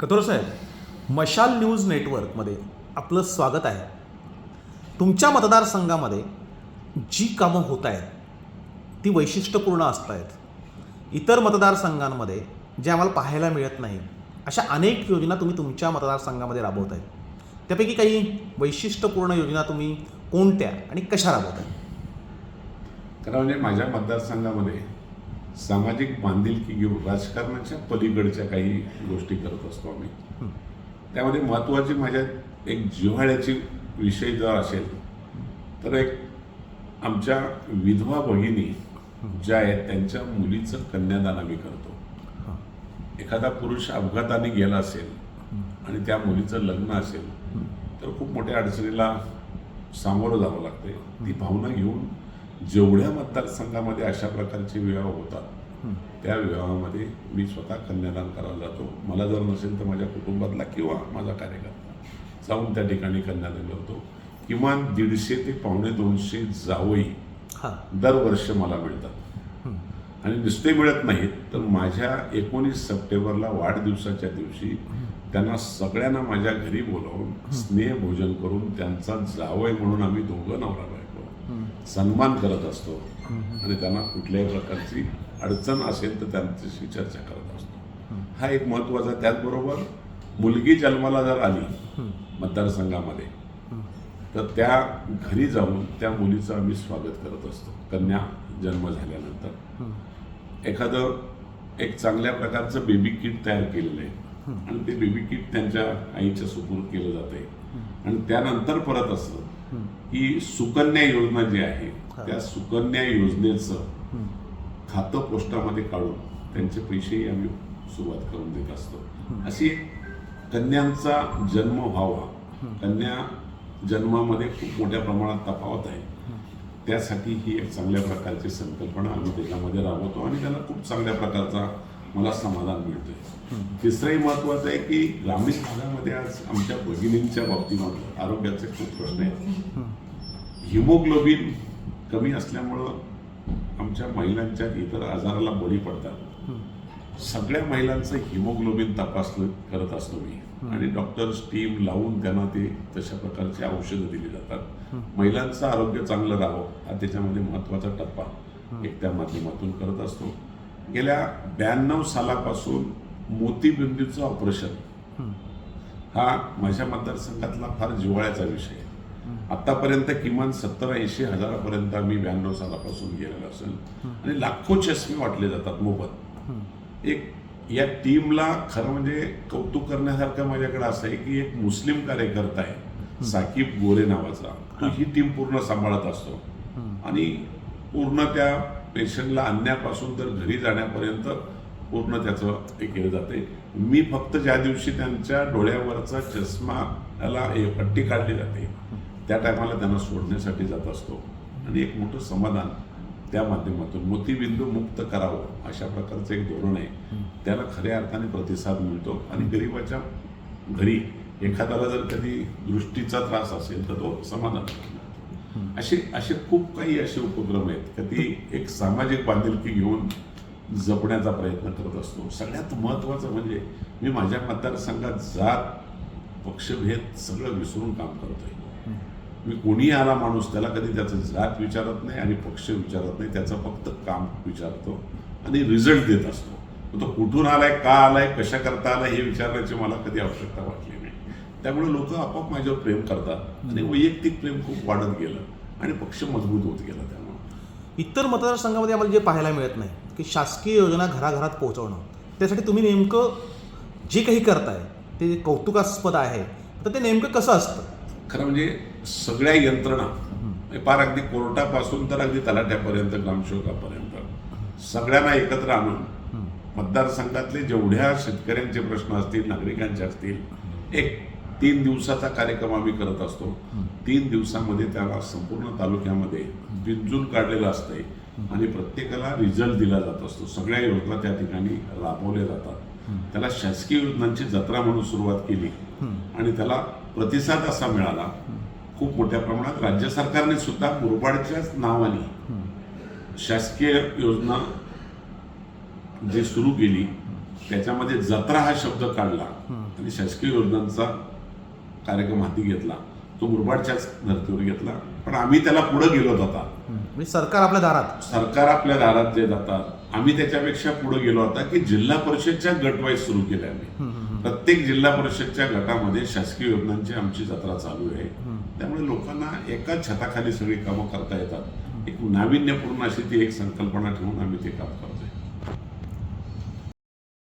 कथोर साहेब मशाल न्यूज नेटवर्कमध्ये आपलं स्वागत आहे. तुमच्या मतदारसंघामध्ये जी कामं होत आहेत ती वैशिष्ट्यपूर्ण असत आहेत इतर मतदारसंघांमध्ये जे आम्हाला पाहायला मिळत नाही अशा अनेक योजना तुम्ही तुमच्या मतदारसंघामध्ये राबवत आहे त्यापैकी काही वैशिष्ट्यपूर्ण योजना तुम्ही कोणत्या आणि कशा राबवत आहे खरं म्हणजे माझ्या मतदारसंघामध्ये सामाजिक बांधिलकी घेऊन राजकारणाच्या पलीकडच्या काही गोष्टी करत असतो आम्ही. त्यामध्ये महत्त्वाची माझ्या एक जिव्हाळ्याची विषय जर असेल तर एक आमच्या विधवा भगिनी ज्या आहेत त्यांच्या मुलीचं कन्यादान आम्ही करतो. एखादा पुरुष अपघाताने गेला असेल आणि त्या मुलीचं लग्न असेल तर खूप मोठ्या अडचणीला सामोरं जावं लागते ती भावना घेऊन जेवढ्या मतदारसंघामध्ये अशा प्रकारचे विवाह होतात त्या विवाहामध्ये मी स्वतः कन्यादान करायला जातो. मला जर नसेल तर माझ्या कुटुंबातला किंवा माझा कार्यकर्ता जाऊन त्या ठिकाणी कन्यादान करतो. किमान दीडशे ते पावणे दोनशे जावई दरवर्ष मला मिळतात. आणि नुसते मिळत नाहीत तर माझ्या एकोणीस सप्टेंबरला वाढदिवसाच्या दिवशी त्यांना सगळ्यांना माझ्या घरी बोलावून स्नेह भोजन करून त्यांचा जावय म्हणून आम्ही दोघं नवरा सन्मान करत असतो. आणि त्यांना कुठल्याही प्रकारची अडचण असेल तर त्यांच्याशी चर्चा करत असतो. हा एक महत्त्वाचा त्याचबरोबर मुलगी जन्माला जर आली मतदारसंघामध्ये तर त्या घरी जाऊन त्या मुलीचं आम्ही स्वागत करत असतो. कन्या जन्म झाल्यानंतर. एखादं एक चांगल्या प्रकारचं बेबी किट तयार केलेलं आहे. आणि ते बेबी किट त्यांच्या आईच्या सुपूर केलं जाते आणि त्यानंतर परत असतं. की सुकन्या योजना जी आहे त्या सुकन्या योजनेचं खातं पोस्टामध्ये काढून त्यांचे पैसेही आम्ही सुरुवात करून देत असतो. अशी कन्यांचा जन्म व्हावा कन्या जन्मामध्ये खूप मोठ्या प्रमाणात तफावत आहे. त्यासाठी ही एक चांगल्या प्रकारची संकल्पना आम्ही त्याच्यामध्ये राबवतो आणि त्याला खूप चांगल्या प्रकारचा मला समाधान मिळतंय. तिसरंही महत्वाचं आहे की ग्रामीण भागामध्ये आज आमच्या भगिनींच्या बाबतीमध्ये आरोग्याचे खूप प्रश्न आहेत. हिमोग्लोबिन कमी असल्यामुळं आमच्या महिलांच्या इतर आजाराला बळी पडतात. सगळ्या महिलांचं हिमोग्लोबिन तपासलं करत असतो मी. आणि डॉक्टर्स टीम लावून त्यांना ते तशा प्रकारची औषधं दिली जातात. महिलांचं आरोग्य चांगलं राहावं हा त्याच्यामध्ये महत्त्वाचा टप्पा एक त्या माध्यमातून करत असतो. गेल्या ब्याण्णव सालापासून मोतीबिंदूचं ऑपरेशन. हा माझ्या मतदारसंघातला फार जिव्हाळ्याचा विषय आहे. आतापर्यंत किमान सत्तर ऐंशी हजारापर्यंत आम्ही ब्याण्णव सालापासून गेलेलो असेल. आणि लाखो चष्मे वाटले जातात मोफत. एक या टीमला खरं म्हणजे कौतुक करण्यासारखं माझ्याकडे असं आहे की एक मुस्लिम कार्यकर्ता आहे साकीब गोरे नावाचा. तो ही. टीम पूर्ण सांभाळत असतो. आणि पूर्ण त्या पेशंटला आणण्यापासून तर घरी जाण्यापर्यंत पूर्ण त्याचं हे केलं जाते. मी फक्त ज्या दिवशी त्यांच्या डोळ्यावरचा चष्मा याला पट्टी काढली जाते त्या टायमाला त्यांना सोडण्यासाठी जात असतो. आणि एक मोठं समाधान त्या माध्यमातून मोतीबिंदू मुक्त करावं अशा प्रकारचं एक धोरण आहे. त्याला खऱ्या अर्थाने प्रतिसाद मिळतो. आणि गरिबाच्या घरी एखाद्याला जर कधी दृष्टीचा त्रास असेल तर तो समाधान. असे असे खूप काही असे उपक्रम आहेत का ती एक सामाजिक बांधिलकी घेऊन जपण्याचा प्रयत्न करत असतो. सगळ्यात महत्त्वाचं म्हणजे मी माझ्या मतदारसंघात जात पक्षभेद सगळं विसरून काम करतोय. मी कोणी आला माणूस त्याला कधी त्याचं जात विचारत नाही आणि पक्ष विचारत नाही त्याचं फक्त काम विचारतो आणि रिझल्ट देत असतो. तो कुठून आलाय का आलाय कशा करता आलाय हे विचारण्याची मला कधी आवश्यकता वाटली नाही. त्यामुळे लोक आपोआप माझ्यावर प्रेम करतात आणि वैयक्तिक प्रेम खूप वाढत गेलं. आणि पक्ष मजबूत होत गेला त्यामुळे. इतर मतदारसंघामध्ये आम्हाला जे पाहायला मिळत नाही की शासकीय योजना घराघरात पोहोचवणं त्यासाठी तुम्ही नेमकं जे काही करताय ते कौतुकास्पद आहे. तर ते नेमकं कसं असतं? खरं म्हणजे सगळ्या यंत्रणा पार अगदी कोर्टापासून तर अगदी तलाट्यापर्यंत ग्रामसेवकापर्यंत सगळ्यांना एकत्र आणून मतदारसंघातले जेवढ्या शेतकऱ्यांचे प्रश्न असतील नागरिकांचे असतील एक तीन दिवसाचा कार्यक्रम आम्ही करत असतो. तीन दिवसामध्ये त्याला संपूर्ण तालुक्यामध्ये बिंजून काढलेलं असतंय. आणि प्रत्येकाला रिझल्ट दिला जात असतो. सगळ्या योजना त्या ठिकाणी राबवल्या जातात. त्याला शासकीय योजनांची जत्रा म्हणून सुरुवात केली. आणि त्याला प्रतिसाद असा मिळाला. खूप मोठ्या प्रमाणात राज्य सरकारने सुद्धा मुरबाडच्याच नावाने शासकीय योजना जी सुरू केली त्याच्यामध्ये जत्रा हा शब्द काढला. आणि शासकीय योजनांचा कार्यक्रम हाती घेतला. तो मुरबाडच्याच धर्तीवर घेतला. पण आम्ही त्याला पुढे गेलो आता म्हणजे सरकार आपल्या दारात. सरकार आपल्या दारात जे जातात आम्ही त्याच्यापेक्षा पुढे गेलो आता की जिल्हा परिषदच्या गटवाईज सुरू केल्या आम्ही. प्रत्येक जिल्हा परिषदच्या गटामध्ये शासकीय योजनांची आमची जत्रा चालू आहे. त्यामुळे लोकांना एका छताखाली सगळी कामं करता येतात. एक नाविन्यपूर्ण अशी ती एक संकल्पना ठेवून आम्ही ते काम करतो.